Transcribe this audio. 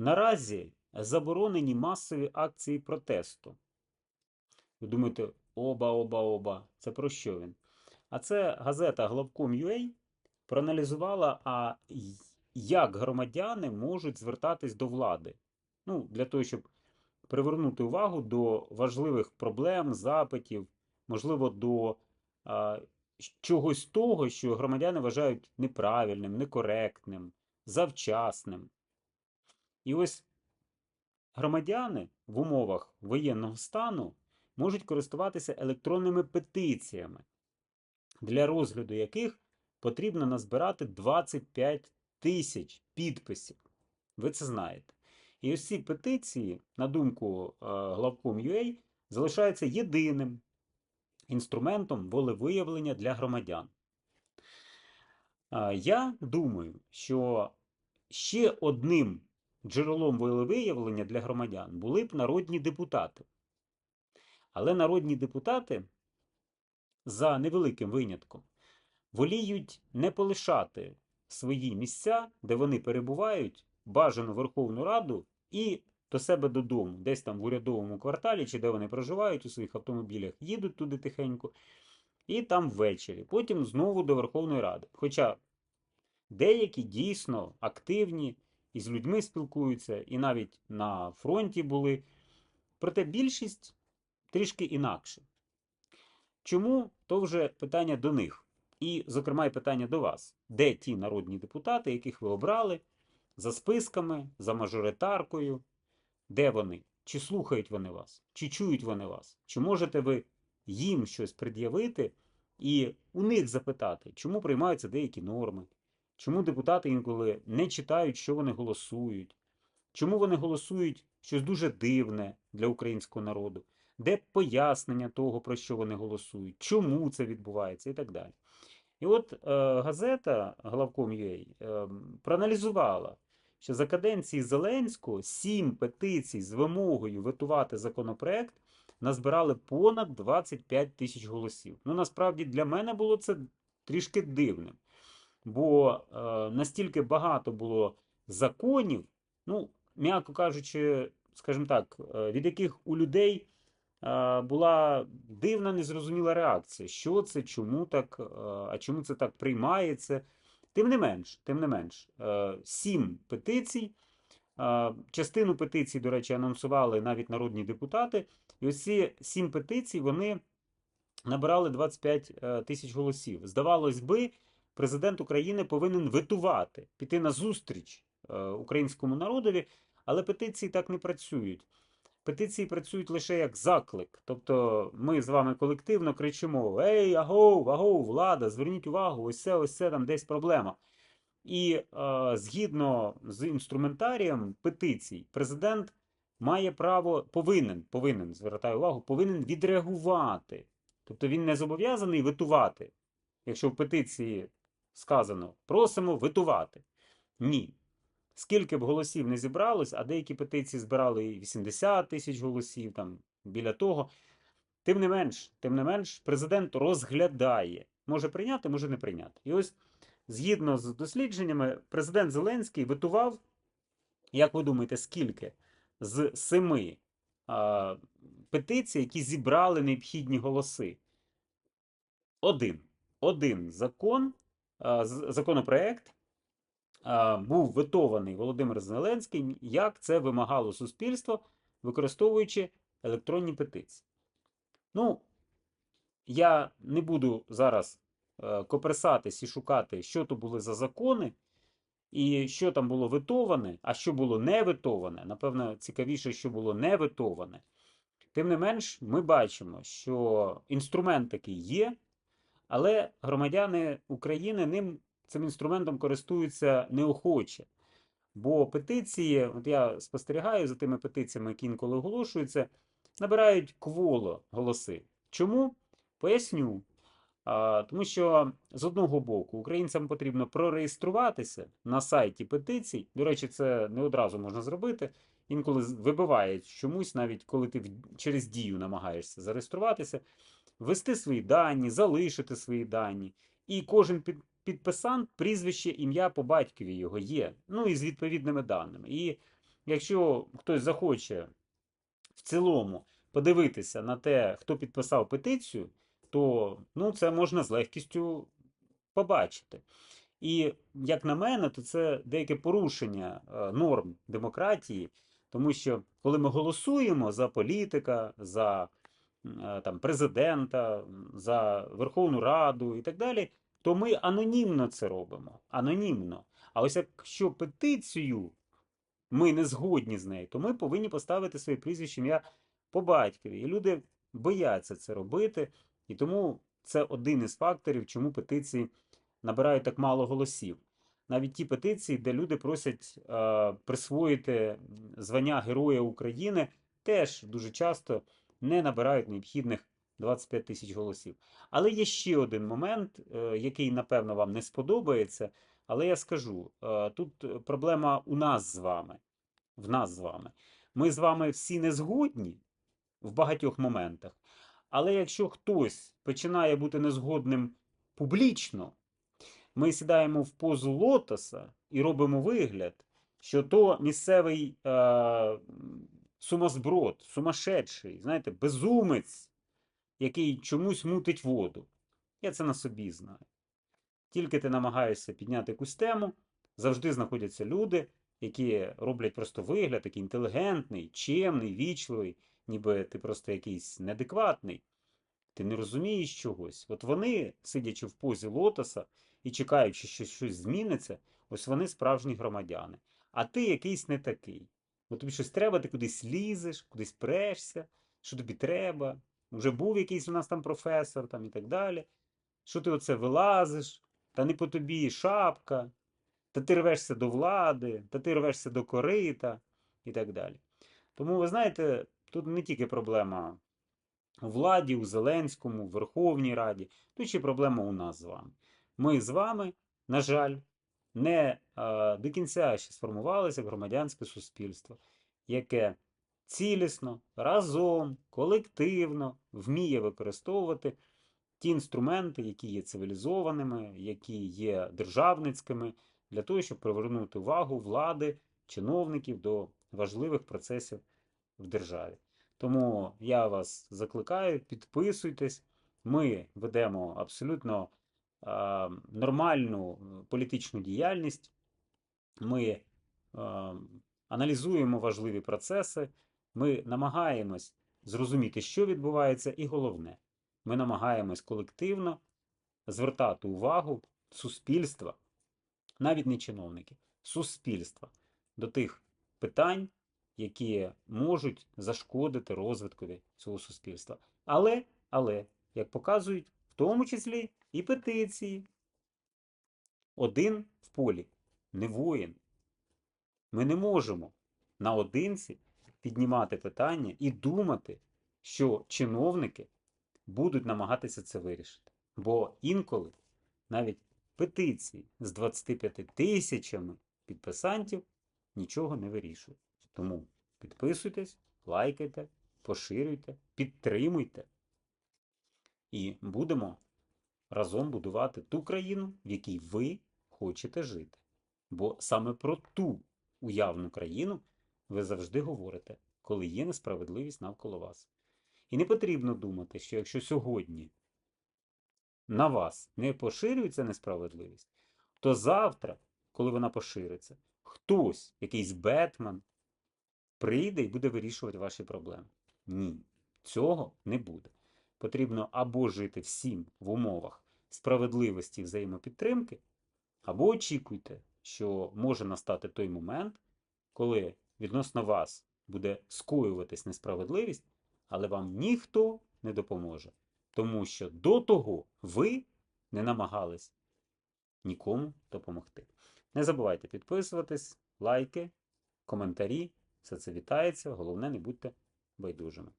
Наразі заборонені масові акції протесту. Ви думаєте, оба, оба, оба. Це про що він? А це газета Главком.ua проаналізувала, а як громадяни можуть звертатись до влади. Ну, для того, щоб привернути увагу до важливих проблем, запитів, можливо, до а, чогось того, що громадяни вважають неправильним, некоректним, завчасним. І ось громадяни в умовах воєнного стану можуть користуватися електронними петиціями, для розгляду яких потрібно назбирати 25 тисяч підписів. Ви це знаєте. І ось ці петиції, на думку е, главком.ua, залишаються єдиним інструментом волевиявлення для громадян. Е, Я думаю, що ще одним джерелом волевиявлення для громадян були б народні депутати. Але народні депутати, за невеликим винятком, воліють не полишати свої місця, де вони перебувають, бажану Верховну Раду і до себе додому, десь там в урядовому кварталі, чи де вони проживають у своїх автомобілях, їдуть туди тихенько, і там ввечері. Потім знову до Верховної Ради. Хоча деякі дійсно активні і з людьми спілкуються, і навіть на фронті були. Проте більшість трішки інакше. Чому? То вже питання до них. І, зокрема, і питання до вас. Де ті народні депутати, яких ви обрали, за списками, за мажоритаркою? Де вони? Чи слухають вони вас? Чи чують вони вас? Чи можете ви їм щось пред'явити і у них запитати, чому приймаються деякі норми? Чому депутати інколи не читають, що вони голосують? Чому вони голосують щось дуже дивне для українського народу? Де пояснення того, про що вони голосують, чому це відбувається і так далі. І от е, газета Главком.ua е, проаналізувала, що за каденції Зеленського сім петицій з вимогою ветувати законопроект назбирали понад 25 тисяч голосів. Ну, насправді для мене було це трішки дивним, бо е, настільки багато було законів, ну, м'яко кажучи, скажімо так, е, від яких у людей е, була дивна, незрозуміла реакція. Що це, чому так, а чому це так приймається? Тим не менш, тим не менш, сім петицій. Частину петицій, до речі, анонсували навіть народні депутати. І ось ці сім петицій вони набирали 25 е, тисяч голосів. Здавалось би, президент України повинен ветувати, піти на зустріч е, українському народові, але петиції так не працюють. Петиції працюють лише як заклик. Тобто ми з вами колективно кричимо: Ей, агоу, агоу, влада, зверніть увагу, ось це, ось це там десь проблема. І е, згідно з інструментарієм петицій, президент має право, повинен, повинен, звертаю увагу, повинен відреагувати. Тобто він не зобов'язаний ветувати. Якщо в петиції сказано просимо ветувати. Ні. Скільки б голосів не зібралось, а деякі петиції збирали і 80 тисяч голосів, там біля того. Тим не менш, тим не менш, президент розглядає, може прийняти, може не прийняти. І ось, згідно з дослідженнями, президент Зеленський ветував, як ви думаєте, скільки? З семи а, петицій, які зібрали необхідні голоси. Один. Один закон, законопроект був ветований Володимир Зеленським, як це вимагало суспільство, використовуючи електронні петиції. Ну, я не буду зараз е, коперсатись і шукати, що то були за закони, і що там було ветоване, а що було не ветоване. Напевно, цікавіше, що було не ветоване. Тим не менш, ми бачимо, що інструмент такий є, але громадяни України ним цим інструментом користуються неохоче. Бо петиції, от я спостерігаю за тими петиціями, які інколи оголошуються, набирають кволо голоси. Чому? Поясню. А, тому що з одного боку українцям потрібно прореєструватися на сайті петицій. До речі, це не одразу можна зробити. Інколи вибиває чомусь, навіть коли ти через дію намагаєшся зареєструватися, ввести свої дані, залишити свої дані. І кожен під, підписант, прізвище, ім'я по батькові його є. Ну і з відповідними даними. І якщо хтось захоче в цілому подивитися на те, хто підписав петицію, то ну, це можна з легкістю побачити. І, як на мене, то це деяке порушення е, норм демократії, тому що коли ми голосуємо за політика, за там, президента, за Верховну Раду і так далі, то ми анонімно це робимо. Анонімно. А ось якщо петицію ми не згодні з нею, то ми повинні поставити своє прізвище ім'я по батькові. І люди бояться це робити, і тому це один із факторів, чому петиції набирають так мало голосів. Навіть ті петиції, де люди просять е, присвоїти звання Героя України, теж дуже часто не набирають необхідних 25 тисяч голосів. Але є ще один момент, е, який, напевно, вам не сподобається. Але я скажу: е, тут проблема у нас з вами. В нас з вами. Ми з вами всі не згодні в багатьох моментах. Але якщо хтось починає бути незгодним публічно, ми сідаємо в позу лотоса і робимо вигляд, що то місцевий е, сумасброд, сумасшедший, знаєте, безумець, який чомусь мутить воду. Я це на собі знаю. Тільки ти намагаєшся підняти якусь тему, завжди знаходяться люди, які роблять просто вигляд, такий інтелігентний, чемний, вічливий, ніби ти просто якийсь неадекватний. Ти не розумієш чогось. От вони, сидячи в позі лотоса і чекаючи, що щось зміниться, ось вони справжні громадяни. А ти якийсь не такий. От тобі щось треба, ти кудись лізеш, кудись прешся, що тобі треба. Вже був якийсь у нас там професор там, і так далі. Що ти оце вилазиш, та не по тобі шапка, та ти рвешся до влади, та ти рвешся до корита і так далі. Тому, ви знаєте, тут не тільки проблема у владі, у Зеленському, в Верховній Раді, тут ще проблема у нас з вами. Ми з вами, на жаль, не до кінця ще сформувалися громадянське суспільство, яке цілісно, разом, колективно вміє використовувати ті інструменти, які є цивілізованими, які є державницькими, для того, щоб привернути увагу влади, чиновників до важливих процесів в державі. Тому я вас закликаю, підписуйтесь. Ми ведемо абсолютно нормальну політичну діяльність. Ми аналізуємо важливі процеси. Ми намагаємось зрозуміти, що відбувається, і головне, ми намагаємось колективно звертати увагу суспільства, навіть не чиновників, суспільства до тих питань, які можуть зашкодити розвиткові цього суспільства. Але, але, як показують, в тому числі і петиції, один в полі не воїн. Ми не можемо наодинці піднімати питання і думати, що чиновники будуть намагатися це вирішити. Бо інколи навіть петиції з 25 тисячами підписантів нічого не вирішують. Тому підписуйтесь, лайкайте, поширюйте, підтримуйте. І будемо разом будувати ту країну, в якій ви хочете жити. Бо саме про ту уявну країну ви завжди говорите, коли є несправедливість навколо вас. І не потрібно думати, що якщо сьогодні на вас не поширюється несправедливість, то завтра, коли вона пошириться, хтось, якийсь Бетмен, прийде і буде вирішувати ваші проблеми. Ні, цього не буде. Потрібно або жити всім в умовах справедливості взаємопідтримки, або очікуйте, що може настати той момент, коли відносно вас буде скоюватись несправедливість, але вам ніхто не допоможе. Тому що до того ви не намагались нікому допомогти. Не забувайте підписуватись, лайки, коментарі. Все це вітається. Головне, не будьте байдужими.